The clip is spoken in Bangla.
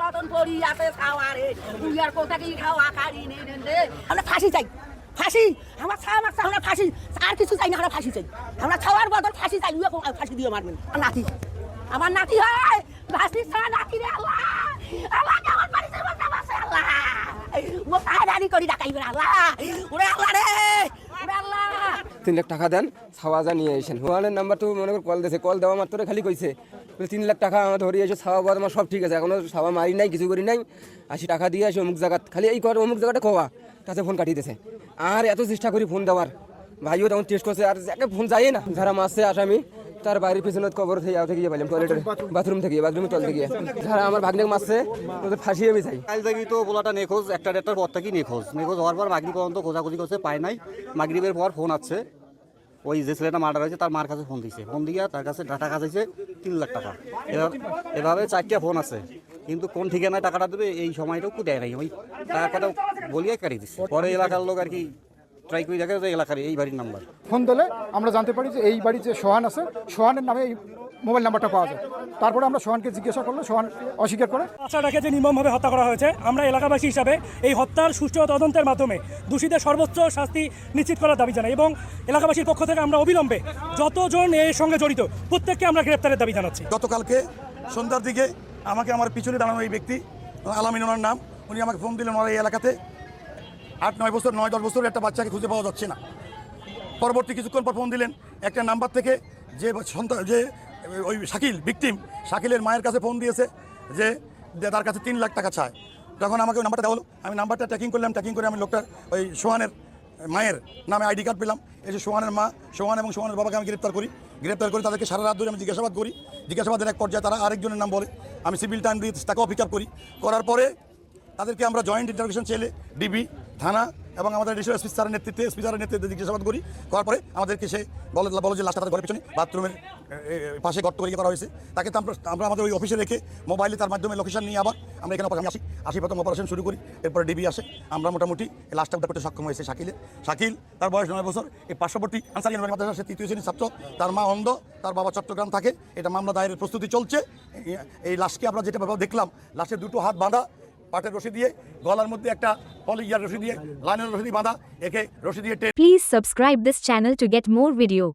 মতন পড়ি আছে খাওয়ারে। তুই আর কোথা কি খাওয়া খাড়ি নে নে নে। আমরা ফাঁসি চাই ফাঁসি। আমার মারছে আমরা ফাঁসি। আর কিছু চাই না আমরা ফাঁসি চাই। আমরা খাওয়ার বদল ফাঁসি চাই উইয়া ফাঁসি দিয়ে মারবেন। নাতি। আমার নাতি হয়। ভাসি ছাড়া নাতি রে আল্লাহ। আল্লাহ আমার বাড়িতে আল্লাহ। ও পাহাড়ি করি ডাকাইবে আল্লাহ। ওরে আল্লাহ রে। ওরে তিন লাখ টাকা দেন ছাওয়াজা নিয়ে এসেন ওয়ানের নাম্বার তো মনে করে কল দিয়েছে কল দেওয়া মাত্র খালি কইছে। তিন লাখ টাকা আমার ধরে এসে ছাওয়া বাদ আমার সব ঠিক আছে, এখনও ছাওয়া মারি নাই, কিছু করি নাই। আশি টাকা দিয়ে আসি অমুক জায়গা খালি এই কর, অমুক জায়গাটা খোয়া, তাতে ফোন কাটিয়ে দিয়েছে আর এত চেষ্টা করি ফোন দেওয়ার। ভাইও তখন টেস্ট করছে, আর যাকে ফোন যায় না, যারা মাসে আসামি, তার বাড়ির পিছনে কবর থেকে আউটে গিয়ে পাইলাম টয়লেটের বাথরুম থেকে বাথরুমের তল থেকে যারা আমার ভাগ্নে মাসে ওদের ফাঁসিয়ে আমি চাই কাল থেকে তো পোলাটা নেখোঁজ, একটা দেড়টার পর থেকেই নেখোঁজ। নেখোঁজ হওয়ার পর মাগরিব পর্যন্ত খোঁজাখুঁজি করছে, পায় নাই। মাগরিবের পর ফোন আছে। ওই যে ছেলেটা মার্ডার হয়েছে, তার মার কাছে ফোন দিয়েছে ফোন দিয়ে তার কাছে টাকা চাইছে তিন লাখ টাকা। এভাবে এভাবে চারটা ফোন আছে। কিন্তু কোন ঠিকানায় টাকাটা দেবে, এই সময়টাও দেয় নাই। ওই টাকাটা বলিয়ে কাটিয়ে দিচ্ছে পরে এলাকার লোক আর কি ট্রাই করে দেখে যে এলাকার এই বাড়ির নাম্বার ফোন দিলে আমরা জানতে পারি যে এই বাড়ির যে সোহান আছে, সোহানের নামে এই মোবাইল নাম্বারটা পাওয়া যায়। তারপরে আমরা সোহানকে জিজ্ঞাসা করলে সোহান অস্বীকার করে। বাচ্চাটাকে যে নির্মমভাবে হত্যা করা হয়েছে আমরা এলাকাবাসী হিসাবে এই হত্যার সুষ্ঠু তদন্তের মাধ্যমে দোষীদের সর্বোচ্চ শাস্তি নিশ্চিত করার দাবি জানাই এবং এলাকাবাসীর পক্ষ থেকে আমরা অবিলম্বে যতজন এর সঙ্গে জড়িত প্রত্যেককে আমরা গ্রেপ্তারের দাবি জানাচ্ছি। গতকালকে সন্ধ্যার দিকে আমাকে আমার পিছনে দাঁড়ানো এই ব্যক্তি আলামিন ওনার নাম উনি আমাকে ফোন দিলেন ওনার এই এলাকাতে। আট নয় বছর নয় দশ বছরের একটা বাচ্চাকে খুঁজে পাওয়া যাচ্ছে না। পরবর্তী কিছুক্ষণ পর ফোন দিলেন একটা নাম্বার থেকে যে সন্তান যে ওই শাকিল ভিকটিম শাকিলের মায়ের কাছে ফোন দিয়েছে যে তার কাছে তিন লাখ টাকা চায়। তখন আমাকে ওই নাম্বারটা দেওয়া হলো, আমি নাম্বারটা ট্র্যাকিং করলাম ট্র্যাকিং করে আমি লোকটার, ওই সোহানের মায়ের নামে আইডি কার্ড পেলাম। এই যে সোহানের মা, সোহান এবং সোহানের বাবাকে আমি গ্রেপ্তার করি। গ্রেপ্তার করে তাদেরকে সারা রাত ধরে আমি জিজ্ঞাসাবাদ করি। জিজ্ঞাসাবাদের এক পর্যায়ে তারা আরেকজনের নাম বলে। আমি সিভিল টাইম দিয়ে তাকেও পিক আপ করি। করার পরে তাদেরকে আমরা জয়েন্ট ইন্টারভিউশন ছেলে ডিবি থানা এবং আমাদের ডিস্ট্রিক্ট এসপি স্যারের নেতৃত্বে, এসপি স্যারের নেতৃত্বে জিজ্ঞাসাবাদ করি, করার পরে আমাদেরকে সে বলে বলে যে লাস্ট তাদের ঘরের পিছনে, বাথরুমের পাশে গর্ত করে ইয়ে করা হয়েছে। তাকে তো আমরা আমাদের ওই অফিসে রেখে মোবাইলে তার মাধ্যমে লোকেশন নিয়ে আবার আমরা এখানে আমি আসি। আসি প্রথম অপারেশন শুরু করি, এরপরে ডিবি আসে। আমরা মোটামুটি লাস্ট উদ্ধার করতে সক্ষম হয়েছে শাকিলের শাকিল, তার বয়স নয় বছর, এই পার্শ্ববর্তী আনসারি মাদ্রাসা সে তৃতীয় শ্রেণির ছাত্র। তার মা অন্ধ, তার বাবা চট্টগ্রাম থাকে। এটা মামলা দায়েরের প্রস্তুতি চলছে। এই- লাশকে আমরা যেটা দেখলাম, লাশের দুটো হাত বাঁধা পাটের রশি দিয়ে, গলার মধ্যে একটা পলিগিয়ার রশি দিয়ে, লাইনের রশি দিয়ে বাঁধা, একে রশি দিয়ে please subscribe this channel to get more video.